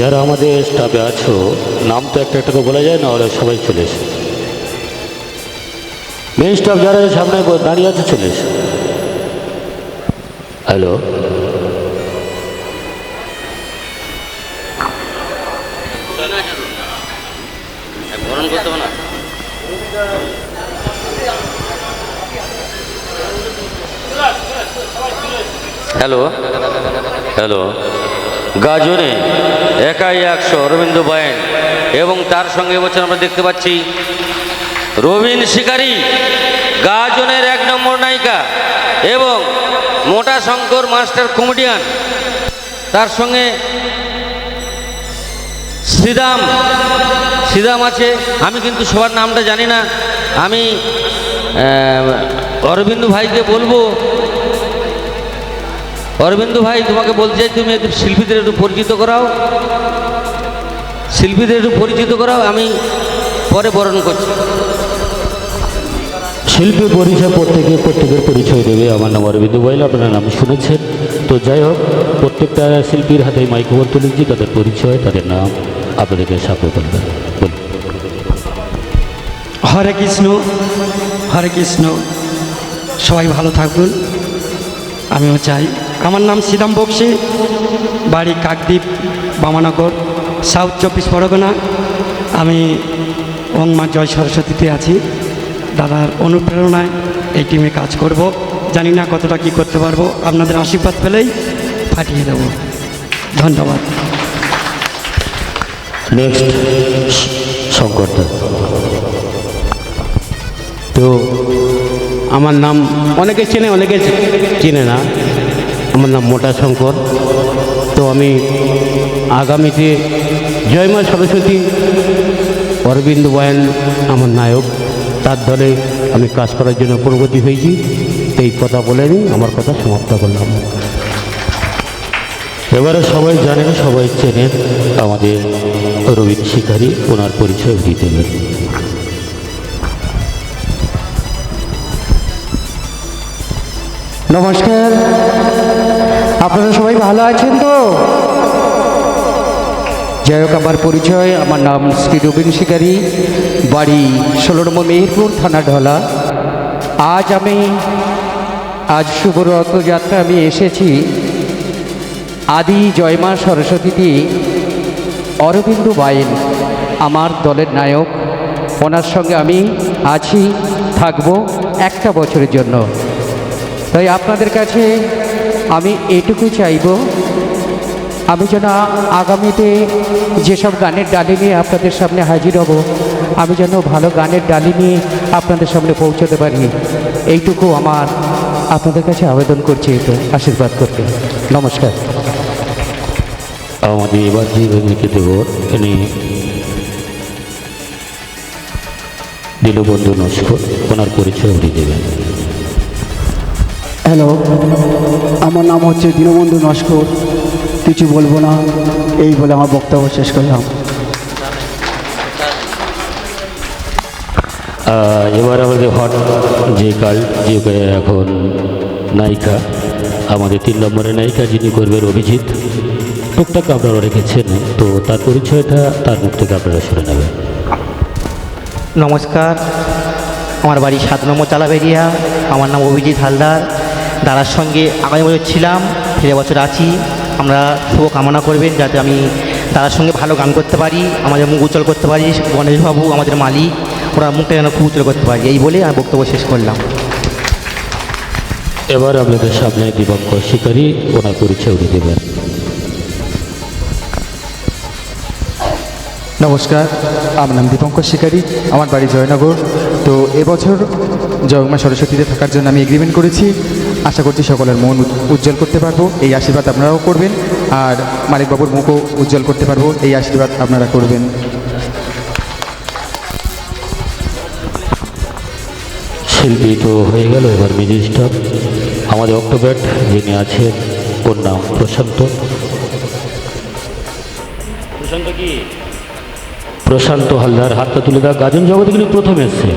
যারা আমাদের স্টাফে আছো, নাম তো একটা একটা বলা যায় না, ওরা সবাই চলে এসে। মেন স্টাফ যারা সামনে দাঁড়িয়ে আছে, চলে এসে। হ্যালো হ্যালো হ্যালো গাজনে একাই একশো, অরবিন্দ বায়েন। এবং তার সঙ্গে এবছর আমরা দেখতে পাচ্ছি রবিন শিকারী, গাজনের এক নম্বর নায়িকা এবং মোটা শঙ্কর মাস্টার কমেডিয়ান। তার সঙ্গে শ্রীরাম শ্রীরাম আছে। আমি কিন্তু সবার নামটা জানি না। আমি অরবিন্দু ভাইকে বলব অরবিন্দু ভাই তোমাকে বলতে চাই তুমি একটু শিল্পীদের একটু পরিচিত করাও। শিল্পীদের একটু পরিচিত করাও আমি পরে বরণ করছি। শিল্পী পরিচয় প্রত্যেকে প্রত্যেকের পরিচয় দেবে। আমার নাম অরবিন্দ বৈল আপনার নাম শুনেছেন। তো যাই হোক প্রত্যেকটা শিল্পীর হাতে মাইক্রোফোন তুলেছি তাদের পরিচয় তাদের নাম আপনাদেরকে সাপোর্ট করবে হরে কৃষ্ণ হরে কৃষ্ণ। সবাই ভালো থাকুন। আমিও চাই আমার নাম শ্রীরাম বক্সি, বাড়ি কাকদ্বীপ, বামানগর, সাউথ চব্বিশ পরগনা। আমি ওংমা জয় সরস্বতীতে আছি। দাদার অনুপ্রেরণায় এই টিমে কাজ করব। জানি না কতটা কি করতে পারব। আপনাদের আশীর্বাদ পেলেই ফাটিয়ে দেব। ধন্যবাদ। নেক্সট শঙ্কর তো, আমার নাম অনেকে চেনে অনেকে চেনে না। আমার নাম মোটা শঙ্কর। তো আমি আগামীতে জয়মা সরস্বতী, অরবিন্দ বয়ান আমার নায়ক। তার দলে আমি কাজ করার জন্য প্রগতি হয়েছি। এই কথা বলে আমি আমার কথা সমাপ্ত করলাম। এবারে সবাই জানেন, সবাই চেনেন আমাদের রবীন শিকারী, ওনার পরিচয় দিতে দেবেন। নমস্কার। আপনারা সবাই ভালো আছেন তো? যাই হোক, আমার পরিচয়, আমার নাম শ্রী রবীন শিকারী, বাড়ি ষোলো নম্বর মেহেরপুর, থানা ঢলা। আজ আমি, আজ শুভ রথযাত্রা আমি এসেছি। আদি জয়মা সরস্বতীতে অরবিন্দ বাইন, আমার দলের নায়ক। ওনার সঙ্গে আমি আছি, থাকব একটা বছরের জন্য। তাই আপনাদের কাছে আমি এটুকু চাইব, আমি যেন আগামীতে যেসব গানের ডালি নিয়ে আপনাদের সামনে হাজির হব, আমি যেন ভালো গানের ডালি নিয়ে আপনাদের সামনে পৌঁছতে পারি। এইটুকু আমার আপনাদের কাছে আবেদন করছি তো আশীর্বাদ করতে নমস্কার। আমাদের এবার যে দেব ইনি দীনবন্ধু নস্কর, ওনার পরিচয় উনি দেবেন। হ্যালো আমার নাম হচ্ছে দীনবন্ধু নস্কর। কিছু বলব না এই বলে আমার বক্তব্য শেষ করলাম। এবার আমাদের হট যে কাল যে এখন নায়িকা আমাদের তিন নম্বরের নায়িকা যিনি করবেন অভিজিৎ টুকটাক আপনারা রেখেছেন তো তার পরিচয়টা তার মুখ থেকে আপনারা শুনে নেবেন। নমস্কার আমার বাড়ি সাত নম্বর চালাবেরিয়া আমার নাম অভিজিৎ হালদার। দাদার সঙ্গে আগামী বছর ছিলাম ফিরে বছর আছি। আমরা শুভ কামনা করবেন যাতে আমি দাদার সঙ্গে ভালো গান করতে পারি আমাদের মুখ উজ্জ্বল করতে পারি গণেশবাবু আমাদের মালিক ওরা মুখটা যেন খুব উজ্জ্বল করতে পারি এই বলে আমি বক্তব্য শেষ করলাম। এবার আপনাদের সামনে দিবঙ্কর শিকারী ওনার পরিচয় উনি দেবেন। নমস্কার আমার নাম দীপঙ্কর শিকারী আমার বাড়ি জয়নগর। তো এবছর জগমা সরস্বতীতে থাকার জন্য আমি এগ্রিমেন্ট করেছি। আশা করছি সকলের মন উজ্জ্বল করতে পারব এই আশীর্বাদ আপনারাও করবেন আর মালিকবাবুর মুখও উজ্জ্বল করতে পারব এই আশীর্বাদ আপনারা করবেন। শিল্পী তো হয়ে গেল এবার মিউজিক স্টাফ আমাদের অক্টোবেট যিনি আছেন ওর নাম প্রশান্ত। প্রশান্ত কি? প্রশান্ত হালদার হাতটা তুলে দেওয়া গাজন জগতে কিন্তু প্রথম এসছে।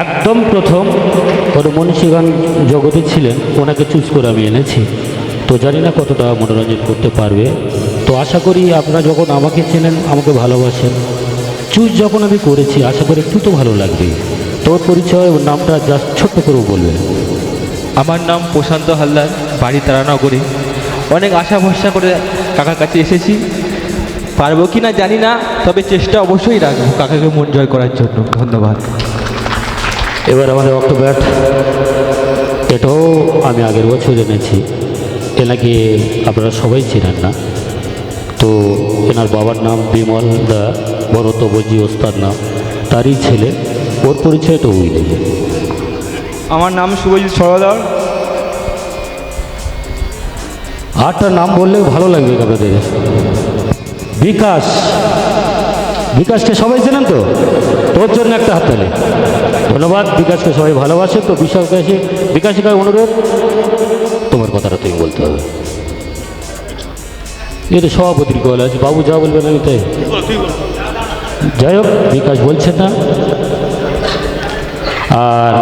একদম প্রথম ওর মনীষী গান জগতে ছিলেন ওনাকে চুজ করে আমি এনেছি। তো জানি না কতটা মনোরঞ্জন করতে পারবে। তো তো আশা করি আপনারা যখন আমাকে চেনেন আমাকে ভালোবাসেন চুজ যখন আমি করেছি আশা করি একটু তো ভালো লাগবে। তোর পরিচয় ওর নামটা জাস্ট ছোট্ট করেও বলবেন। আমার নাম প্রশান্ত হালদার বাড়ি তারানগরে। অনেক আশা ভরসা করে কাকার কাছে এসেছি। পারব কি না জানি না তবে চেষ্টা অবশ্যই রাখব কাকাকে মন জয় করার জন্য। ধন্যবাদ। এবার আমাদের অক্টোব্যাট। এটাও আমি আগের বছর এনেছি এনাকে আপনারা সবাই চেনেন না। তো এনার বাবার নাম বিমল দা ভরত বজি ওস্তাদ নাম। তারই ছেলে। ওর পরিচয়টা ওই দেবে আমার নাম শুভজিৎ সরদার। আটটা নাম বললে ভালো লাগবে আপনাদের। বিকাশ। বিকাশকে সবাই চেনেন তো? তোর জন্য একটা হাততালি। ধন্যবাদ। বিকাশকে সবাই ভালোবাসে। তো বিকাশকে বিকাশিকা অনুরোধ। তোমার কথাটা তুমি বলতে হবে। এটা সভাপতির কল আছে। বাবু যা বলবেন আমি তাই। যাই হোক, বিকাশ বলছেন না। আর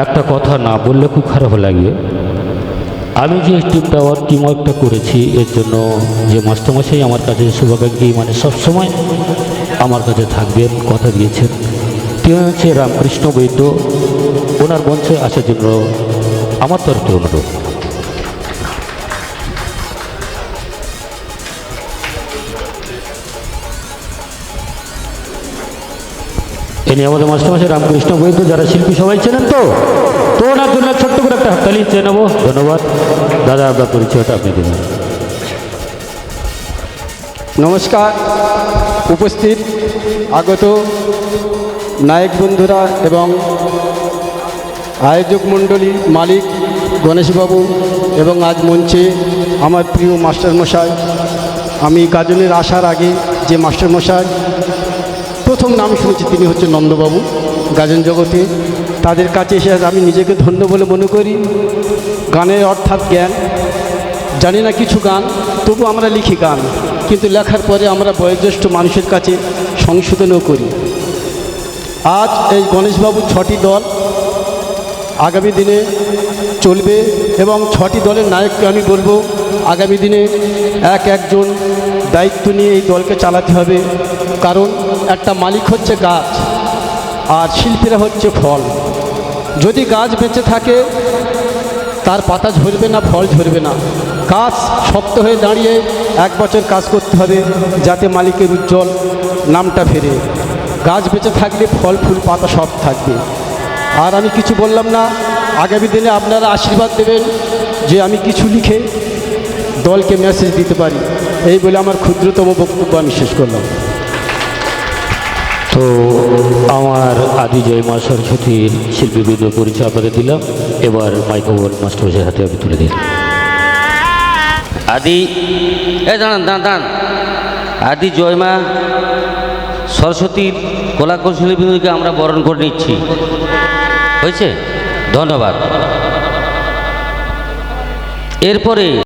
একটা কথা না বললে খুব খারাপ লাগবে আমি যে টিম টাওয়ার টিম ওয়ার্কটা করেছি, এর জন্য যে মাস্টারমশাই আমার কাছে শুভাকাঙ্ক্ষী মানে সবসময় আমার কাছে থাকবেন, কথা দিয়েছেন। তিনি হচ্ছে রামকৃষ্ণ বৈদ্য, ওনার মঞ্চে আসার জন্য আমার তরফ অনুরোধ। ইনি আমাদের মাস্টারমশাই রামকৃষ্ণ বৈদ্য, যারা শিল্পী সবাই চেনেন তো? তো ওনার জন্য ছোট্ট করে একটা হাততালি চেয়ে নেব। ধন্যবাদ। দাদা, আপনার পরিচয়টা আপনি দেবেন নমস্কার। উপস্থিত। আগত নায়ক বন্ধুরা এবং আয়োজক মণ্ডলী মালিক গণেশবাবু এবং আজ মঞ্চে আমার প্রিয় মাস্টারমশাই। আমি গাজনের আসার আগে যে মাস্টারমশাই, প্রথম নাম শুনেছি তিনি হচ্ছে নন্দবাবু গাজন জগতে। তাদের কাছে এসে আমি নিজেকে ধন্য বলে মনে করি। গানের অর্থাৎ জ্ঞান। জানি না কিছু গান, তবু আমরা লিখি গান। কিন্তু লেখার পরে আমরা বয়োজ্যেষ্ঠ মানুষের কাছে সংশোধনও করি। আজ এই গণেশবাবু ছটি দল আগামী দিনে চলবে এবং ছটি দলের নায়ককে আমি বলব, আগামী দিনে এক একজন দায়িত্ব নিয়ে এই দলকে চালাতে হবে। কারণ একটা মালিক হচ্ছে গাছ, আর শিল্পীরা হচ্ছে ফল। যদি গাছ বেঁচে থাকে, তার পাতা ঝরবে না, ফল ঝরবে না। গাছ শক্ত হয়ে দাঁড়িয়ে এক বছর কাজ করতে হবে, যাতে মালিকের উজ্জ্বল নামটা ফেরে। গাছ বেঁচে থাকলে ফল ফুল পাতা সব থাকবে। আর আমি কিছু বললাম না আগামী দিনে আপনারা আশীর্বাদ দেবেন যে আমি কিছু লিখে দলকে মেসেজ দিতে পারি। এই বলে আমার ক্ষুদ্রতম বক্তব্য আমি শেষ করলাম। তো আমার আদি জয় মা সরস্বতীর শিল্পীবৃন্দ পরিচয় আপনাদের দিলাম। এবার মাইক্রোফোন মাস্টারমশাই হাতে আমি তুলে দিই আদি এ দাঁড়ান দাঁড়ান দাঁড়ান। আদি জয়মা সরস্বতীর কলা কৌশলী বিন্দুকে আমরা বরণ করে নিচ্ছি। হয়েছে? ধন্যবাদ। এরপরে